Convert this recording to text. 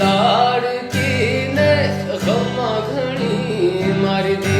લાડકી ને ગમા ઘણી મારી